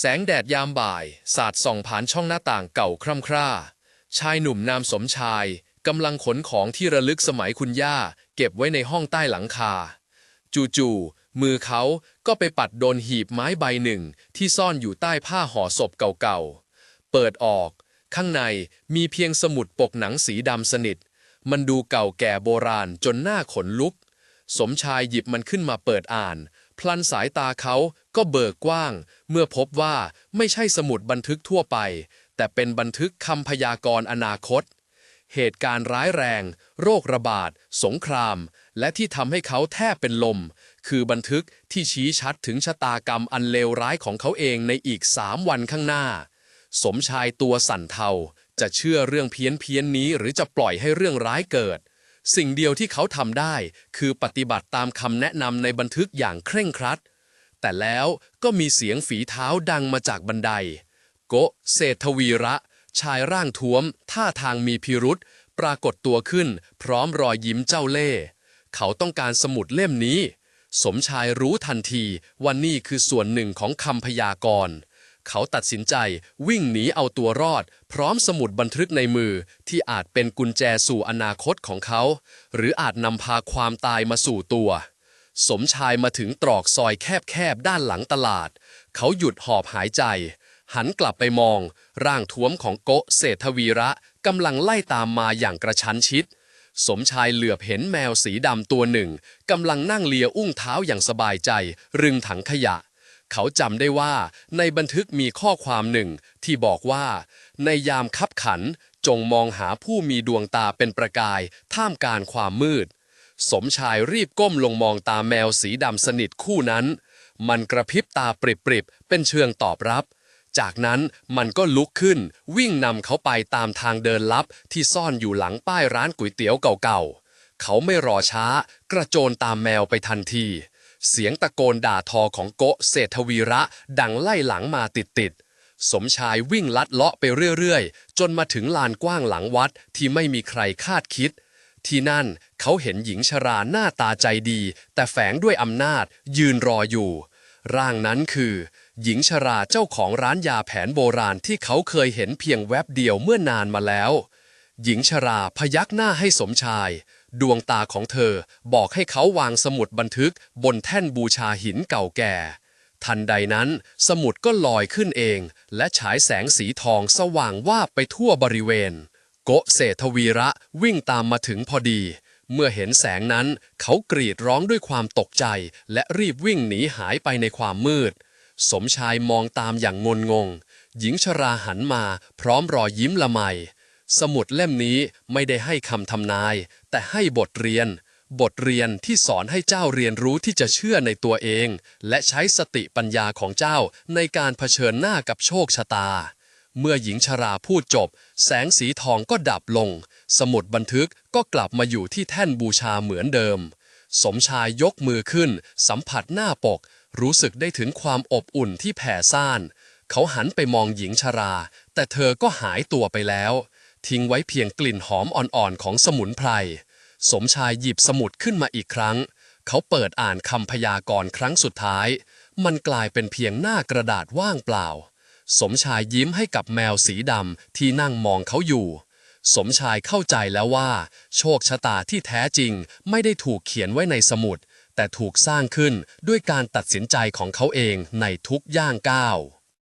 แสงแดดยามบ่าย สาดส่องผ่านช่องหน้าต่างเก่าคร่ำคร่า ชายหนุ่มนามสมชายกำลังขนของที่ระลึกสมัยคุณย่า เก็บไว้ในห้องใต้หลังคา จู่ๆมือเขาก็ไปปัดโดนหีบไม้ใบหนึ่งที่ซ่อนอยู่ใต้ผ้าห่อศพเก่าๆ เปิดออก ข้างในมีเพียงสมุดปกหนังสีดำสนิท มันดูเก่าแก่โบราณจนหน้าขนลุก สมชายหยิบมันขึ้นมาเปิดอ่าน พลันสายตาเขาก็เบิกกว้าง เมื่อพบว่าไม่ใช่สมุดบันทึกทั่วไป แต่เป็นบันทึกคำพยากรณ์อนาคต เหตุการณ์ร้ายแรง โรคระบาด สงคราม และที่ทำให้เขาแทบเป็นลม คือบันทึกที่ชี้ชัดถึงชะตากรรมอันเลวร้ายของเขาเองในอีกสามวันข้างหน้า สมชายตัวสั่นเทาจะเชื่อเรื่องเพี้ยนเพี้ยนนี้หรือจะปล่อยให้เรื่องร้ายเกิด สิ่งเดียวที่เขาทำได้ คือปฏิบัติตามคำแนะนำในบันทึกอย่างเคร่งครัด แต่แล้วก็มีเสียงฝีเท้าดังมาจากบันได โกเศรษฐวีระ ชายร่างท้วม ท่าทางมีพิรุษ ปรากฏตัวขึ้น พร้อมรอยยิ้มเจ้าเล่ห์เขาต้องการสมุดเล่มนี้ สมชายรู้ทันทีว่านี่คือส่วนหนึ่งของคำพยากรณ์ เขาตัดสินใจวิ่งหนีเอาตัวรอด พร้อมสมุดบันทึกในมือที่อาจเป็นกุญแจสู่อนาคตของเขา หรืออาจนำพาความตายมาสู่ตัว สมชายมาถึงตรอกซอยแคบๆด้านหลังตลาด เขาหยุดหอบหายใจ หันกลับไปมอง ร่างท้วมของโกะเศรษฐวีระกำลังไล่ตามมาอย่างกระชั้นชิดสมชายเหลือบเห็นแมวสีดำตัวหนึ่งกำลังนั่งเลียอุ้งเท้าอย่างสบายใจ รึงถังขยะ เขาจำได้ว่าในบันทึกมีข้อความหนึ่ง ที่บอกว่า ในยามคับขันจงมองหาผู้มีดวงตาเป็นประกาย ท่ามกลางความมืด สมชายรีบก้มลงมองตาแมวสีดำสนิทคู่นั้น มันกระพริบตาปริบๆ เป็นเชิงตอบรับ จากนั้นมันก็ลุกขึ้น วิ่งนำเขาไปตามทางเดินลับที่ซ่อนอยู่หลังป้ายร้านก๋วยเตี๋ยวเก่าๆ เขาไม่รอช้า กระโจนตามแมวไปทันที เสียงตะโกนด่าทอของโกะเศรษฐวีระ ดังไล่หลังมาติดๆ สมชายวิ่งลัดเลาะไปเรื่อยๆ จนมาถึงลานกว้างหลังวัดที่ไม่มีใครคาดคิด ที่นั่นเขาเห็นหญิงชราหน้าตาใจดี แต่แฝงด้วยอำนาจ ยืนรออยู่ ร่างนั้นคือ หญิงชราเจ้าของร้านยาแผนโบราณที่เขาเคยเห็นเพียงแวบเดียวเมื่อนานมาแล้ว หญิงชราพยักหน้าให้สมชาย ดวงตาของเธอบอกให้เขาวางสมุดบันทึกบนแท่นบูชาหินเก่าแก่ ทันใดนั้น สมุดก็ลอยขึ้นเอง และฉายแสงสีทองสว่างวาบไปทั่วบริเวณ โกะเศรษฐวีระวิ่งตามมาถึงพอดี เมื่อเห็นแสงนั้นเขากรีดร้องด้วยความตกใจ และรีบวิ่งหนีหายไปในความมืด สมชายมองตามอย่างงนงง หญิงชราหันมาพร้อมรอยยิ้มละไม สมุดเล่มนี้ไม่ได้ให้คำทำนาย แต่ให้บทเรียน บทเรียนที่สอนให้เจ้าเรียนรู้ที่จะเชื่อในตัวเอง และใช้สติปัญญาของเจ้าในการเผชิญหน้ากับโชคชะตา เมื่อหญิงชราพูดจบ แสงสีทองก็ดับลง สมุดบันทึกก็กลับมาอยู่ที่แท่นบูชาเหมือนเดิม สมชายยกมือขึ้น สัมผัสหน้าปก รู้สึกได้ถึงความอบอุ่นที่แผ่ซ่าน เขาหันไปมองหญิงชรา แต่เธอก็หายตัวไปแล้ว ทิ้งไว้เพียงกลิ่นหอมอ่อนๆของสมุนไพร สมชายหยิบสมุดขึ้นมาอีกครั้ง เขาเปิดอ่านคำพยากรณ์ครั้งสุดท้าย มันกลายเป็นเพียงหน้ากระดาษว่างเปล่า สมชายยิ้มให้กับแมวสีดำที่นั่งมองเขาอยู่ สมชายเข้าใจแล้วว่า โชคชะตาที่แท้จริงไม่ได้ถูกเขียนไว้ในสมุด แต่ถูกสร้างขึ้นด้วยการตัดสินใจของเขาเองในทุกย่างก้าว